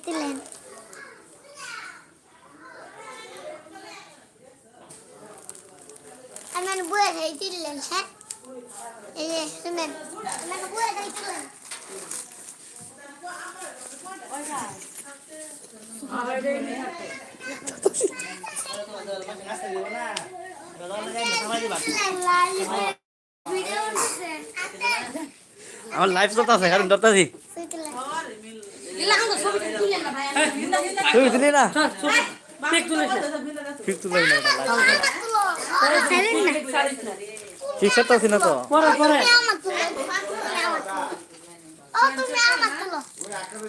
তুলেন আমার বুয়ে খাই তুললেন হ্যাঁ? এই যে শুনেন আমার বুয়ে ভিডিও উঠছেন আমার লাইফ চলতেছে কারণ ধরতেছি। তুই দিলি না ঠিক তুলাই না তুলো ছাড়েন না না তো পরে পরে তুমি